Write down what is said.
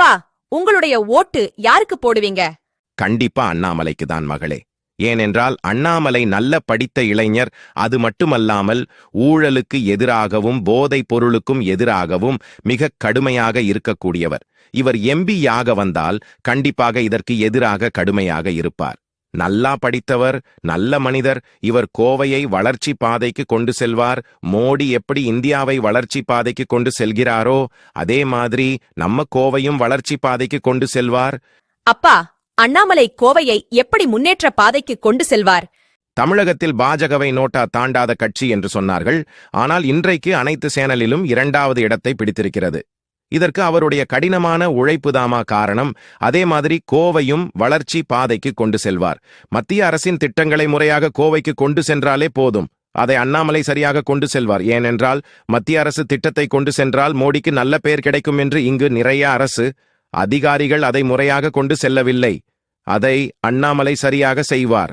அப்பா உங்களுடைய ஓட்டு யாருக்கு போடுவீங்க? கண்டிப்பா அண்ணாமலைக்கு தான் மகளே. ஏனென்றால் அண்ணாமலை நல்ல படித்த இளைஞர் அது மட்டுமல்லாமல் ஊழலுக்கு எதிராகவும் போதைப் பொருளுக்கும் எதிராகவும் மிக கடுமையாக இருக்கக்கூடியவர். இவர் எம்பியாக வந்தால் கண்டிப்பாக இதற்கு எதிராக கடுமையாக இருப்பார். நல்லா படித்தவர் நல்ல மனிதர் இவர் கோவையை வளர்ச்சி பாதைக்கு கொண்டு செல்வார். மோடி எப்படி இந்தியாவை வளர்ச்சி பாதைக்கு கொண்டு செல்கிறாரோ அதே மாதிரி நம்ம கோவையும் வளர்ச்சி பாதைக்கு கொண்டு செல்வார். அப்பா அண்ணாமலை கோவையை எப்படி முன்னேற்ற பாதைக்கு கொண்டு செல்வார்? தமிழகத்தில் பாஜகவை நோட்டா தாண்டாத கட்சி என்று சொன்னார்கள். ஆனால் இன்றைக்கு அனைத்து சேனலிலும் இரண்டாவது இடத்தை பிடித்திருக்கிறது. இதற்கு அவருடைய கடினமான உழைப்புதாமா காரணம். அதே மாதிரி கோவையும் வளர்ச்சி பாதைக்கு கொண்டு செல்வார். மத்திய அரசின் திட்டங்களை முறையாக கோவைக்கு கொண்டு சென்றாலே போதும். அதை அண்ணாமலை சரியாக கொண்டு செல்வார். ஏனென்றால் மத்திய அரசு திட்டத்தை கொண்டு சென்றால் மோடிக்கு நல்ல பெயர் கிடைக்கும் என்று இங்கு நிறைய அரசு அதிகாரிகள் அதை முறையாக கொண்டு செல்லவில்லை. அதை அண்ணாமலை சரியாக செய்வார்.